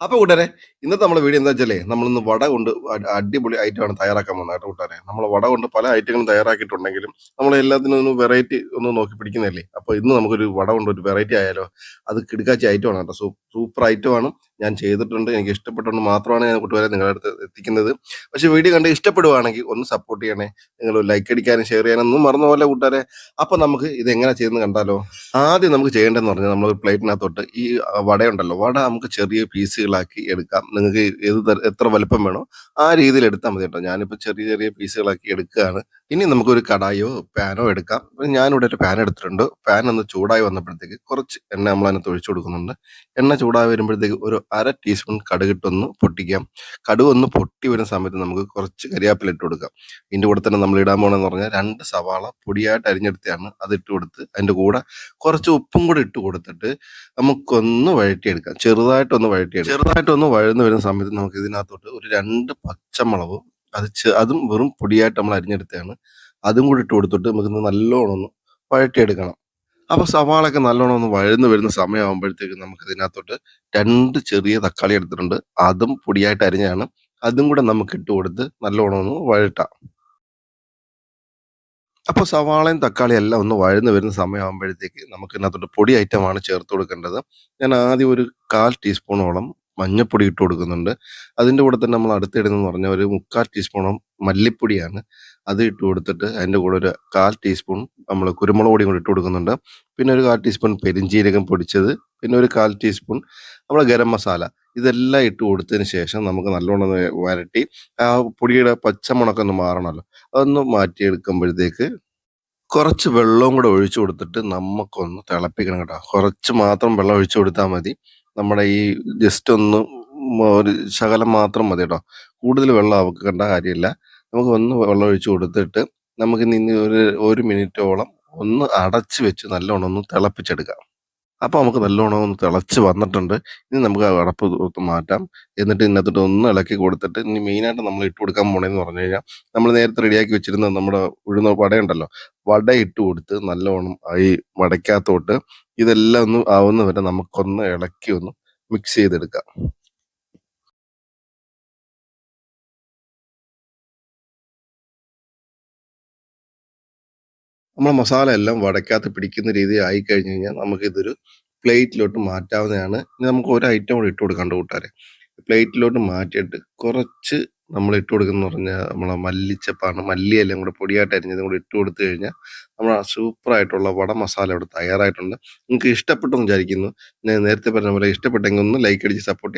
അപ്പൊ കൂട്ടരെ ഇന്നത്തെ നമ്മുടെ വീഡിയോ എന്താ വെച്ചാലേ നമ്മളിന്ന് വട കൊണ്ട് അടിപൊളി ഐറ്റമാണ് തയ്യാറാക്കാൻ പോകുന്നത് കേട്ടോ നമ്മൾ വട കൊണ്ട് പല ഐറ്റങ്ങളും തയ്യാറാക്കിയിട്ടുണ്ടെങ്കിലും നമ്മൾ എല്ലാത്തിനും ഒന്ന് വെറൈറ്റി ഒന്ന് നോക്കി പിടിക്കുന്നതല്ലേ? അപ്പൊ ഇന്ന് നമുക്കൊരു വട കൊണ്ട് ഒരു വെറൈറ്റി ആയാലോ അത് കിടക്കാച്ച ഐറ്റമാണ് കേട്ടോ. സൂപ്പർ ഐറ്റമാണ് ഞാൻ ചെയ്തിട്ടുണ്ട് എനിക്ക് ഇഷ്ടപ്പെട്ടുകൊണ്ട് മാത്രമാണ് ഞാൻ കൂട്ടുകാരെ നിങ്ങളുടെ അടുത്ത് എത്തിക്കുന്നത്. പക്ഷേ വീഡിയോ കണ്ട് ഇഷ്ടപ്പെടുവാണെങ്കിൽ ഒന്ന് സപ്പോർട്ട് ചെയ്യണേ. നിങ്ങൾ ലൈക്ക് അടിക്കാനും ഷെയർ ചെയ്യാനും ഒന്നും മറന്ന പോലെ കൂട്ടുകാരെ? അപ്പൊ നമുക്ക് ഇത് എങ്ങനെ ചെയ്യുന്നത് കണ്ടാലോ? ആദ്യം നമുക്ക് ചെയ്യേണ്ടതെന്ന് പറഞ്ഞാൽ നമ്മൾ ഒരു പ്ലേറ്റിനകത്തോട്ട് ഈ വടയുണ്ടല്ലോ വട നമുക്ക് ചെറിയ പീസുകളാക്കി എടുക്കാം. നിങ്ങൾക്ക് ഏത് എത്ര വലുപ്പം വേണോ ആ രീതിയിൽ എടുത്താൽ മതി കേട്ടോ. ഞാനിപ്പോൾ ചെറിയ ചെറിയ പീസുകളാക്കി എടുക്കുകയാണ്. ഇനി നമുക്കൊരു കടായോ പാനോ എടുക്കാം. ഞാനിവിടെ ഒരു പാൻ എടുത്തിട്ടുണ്ട്. പാൻ ഒന്ന് ചൂടായി വന്നപ്പോഴത്തേക്ക് കുറച്ച് എണ്ണ നമ്മൾ അതിനകത്ത് ഒഴിച്ചു കൊടുക്കുന്നുണ്ട്. എണ്ണ ചൂടായി വരുമ്പോഴത്തേക്ക് ഒരു അര ടീസ്പൂൺ കടുകിട്ടൊന്ന് പൊട്ടിക്കാം. കടുക് ഒന്ന് പൊട്ടി വരുന്ന സമയത്ത് നമുക്ക് കുറച്ച് കരിയാപ്പില ഇട്ട് കൊടുക്കാം. ഇതിന്റെ കൂടെ തന്നെ നമ്മൾ ഇടാൻ പോകണമെന്ന് പറഞ്ഞാൽ രണ്ട് സവാള പൊടിയായിട്ട് അരിഞ്ഞെടുത്തതാണ്. അത് ഇട്ട് കൊടുത്ത് അതിന്റെ കൂടെ കുറച്ച് ഉപ്പും കൂടി ഇട്ട് കൊടുത്തിട്ട് നമുക്കൊന്ന് വഴറ്റിയെടുക്കാം. ചെറുതായിട്ടൊന്ന് വഴറ്റിയെടുക്കാം. ചെറുതായിട്ടൊന്ന് വഴന്ന് വരുന്ന സമയത്ത് നമുക്ക് ഇതിനകത്തോട്ട് ഒരു രണ്ട് പച്ചമുളകും അത് അതും വെറും പൊടിയായിട്ട് നമ്മൾ അരിഞ്ഞെടുത്തതാണ്. അതും കൂടി ഇട്ട് കൊടുത്തിട്ട് നമുക്ക് നല്ലോണം ഒന്ന് വഴറ്റിയെടുക്കണം. അപ്പൊ സവാളൊക്കെ നല്ലോണം ഒന്ന് വഴന്ന് വരുന്ന സമയമാകുമ്പോഴത്തേക്ക് നമുക്ക് ഇതിനകത്തോട്ട് രണ്ട് ചെറിയ തക്കാളി എടുത്തിട്ടുണ്ട്. അതും പൊടിയായിട്ട് അരിഞ്ഞാണ് അതും കൂടെ നമുക്ക് ഇട്ട് കൊടുത്ത് നല്ലോണം ഒന്ന് വഴട്ടാം അപ്പോൾ സവാളയും തക്കാളിയും എല്ലാം ഒന്ന് വഴന്ന് വരുന്ന സമയമാകുമ്പോഴത്തേക്ക് നമുക്ക് ഇതിനകത്തോട്ട് പൊടി ഐറ്റമാണ് ചേർത്ത് കൊടുക്കേണ്ടത്. ഞാൻ ആദ്യം ഒരു കാൽ ടീസ്പൂണോളം മഞ്ഞപ്പൊടി ഇട്ട് കൊടുക്കുന്നുണ്ട്. അതിന്റെ കൂടെ തന്നെ നമ്മൾ അടുത്തിടുന്നതെന്ന് പറഞ്ഞാൽ ഒരു മുക്കാൽ ടീസ്പൂണും മല്ലിപ്പൊടിയാണ് അത് ഇട്ട് കൊടുത്തിട്ട് അതിന്റെ കൂടെ ഒരു കാൽ ടീസ്പൂൺ നമ്മൾ കുരുമുളക് പൊടിയും കൂടി ഇട്ട് കൊടുക്കുന്നുണ്ട്. പിന്നെ ഒരു കാൽ ടീസ്പൂൺ പെരിഞ്ചീരകം പൊടിച്ചത്. പിന്നെ ഒരു കാൽ ടീസ്പൂൺ നമ്മൾ ഗരം മസാല. ഇതെല്ലാം ഇട്ട് കൊടുത്തതിന് ശേഷം നമുക്ക് നല്ലോണം വരട്ടി ആ പൊടിയുടെ പച്ചമുണക്കം ഒന്ന് മാറണമല്ലോ. അതൊന്ന് മാറ്റിയെടുക്കുമ്പോഴത്തേക്ക് കുറച്ച് വെള്ളവും കൂടെ ഒഴിച്ചു കൊടുത്തിട്ട് നമുക്കൊന്ന് തിളപ്പിക്കണം കേട്ടോ. കുറച്ച് മാത്രം വെള്ളം ഒഴിച്ചു കൊടുത്താൽ മതി. നമ്മുടെ ഈ ജസ്റ്റ് ഒന്ന് ഒരു ശകലം മാത്രം മതി കേട്ടോ. കൂടുതൽ വെള്ളം അവക്കേണ്ട കാര്യമില്ല. നമുക്ക് ഒന്ന് വെള്ളം ഒഴിച്ച് കൊടുത്തിട്ട് നമുക്ക് നിന്ന് ഒരു ഒരു മിനിറ്റോളം ഒന്ന് അടച്ച് വെച്ച് നല്ലോണം ഒന്ന് തിളപ്പിച്ചെടുക്കാം. അപ്പോൾ നമുക്ക് നല്ലോണം ഒന്ന് തിളച്ച് വന്നിട്ടുണ്ട്. ഇനി നമുക്ക് അടപ്പ് കൊടുത്ത് മാറ്റാം. എന്നിട്ട് ഇതിനകത്തോട്ട് ഒന്ന് ഇളക്കി കൊടുത്തിട്ട് ഇനി മെയിനായിട്ട് നമ്മൾ ഇട്ട് കൊടുക്കാൻ പോണേന്ന് പറഞ്ഞു കഴിഞ്ഞാൽ നമ്മൾ നേരത്തെ റെഡിയാക്കി വെച്ചിരുന്ന നമ്മുടെ ഉഴുന്ന വടയുണ്ടല്ലോ. വട ഇട്ട് കൊടുത്ത് നല്ലോണം ഈ വടയ്ക്കകത്തോട്ട് ഇതെല്ലാം ഒന്ന് ആവുന്ന വരെ നമുക്കൊന്ന് ഇളക്കി ഒന്ന് മിക്സ് ചെയ്തെടുക്കാം. നമ്മൾ മസാല എല്ലാം വടക്കകത്ത് പിടിക്കുന്ന രീതി ആയി കഴിഞ്ഞ് കഴിഞ്ഞാൽ നമുക്കിതൊരു പ്ലേറ്റിലോട്ട് മാറ്റാവുന്നതാണ്. ഇനി നമുക്ക് ഒരു ഐറ്റം കൂടെ ഇട്ട് കൊടുക്കാണ്ട് കൂട്ടാരെ പ്ലേറ്റിലോട്ട് മാറ്റിയിട്ട് കുറച്ച് നമ്മൾ ഇട്ട് കൊടുക്കുന്ന പറഞ്ഞാൽ നമ്മളെ മല്ലിച്ചപ്പാണ് മല്ലിയെല്ലാം കൂടെ പൊടിയായിട്ട് അരിഞ്ഞതും കൂടെ ഇട്ട് കൊടുത്തു കഴിഞ്ഞാൽ നമ്മൾ സൂപ്പർ ആയിട്ടുള്ള വട മസാല ഇവിടെ തയ്യാറായിട്ടുണ്ട്. നിങ്ങൾക്ക് ഇഷ്ടപ്പെട്ടെന്ന് വിചാരിക്കുന്നു. ഞാൻ നേരത്തെ പറഞ്ഞ പോലെ ഇഷ്ടപ്പെട്ടെങ്കിൽ ഒന്ന് ലൈക്ക് അടിച്ച് സപ്പോർട്ട്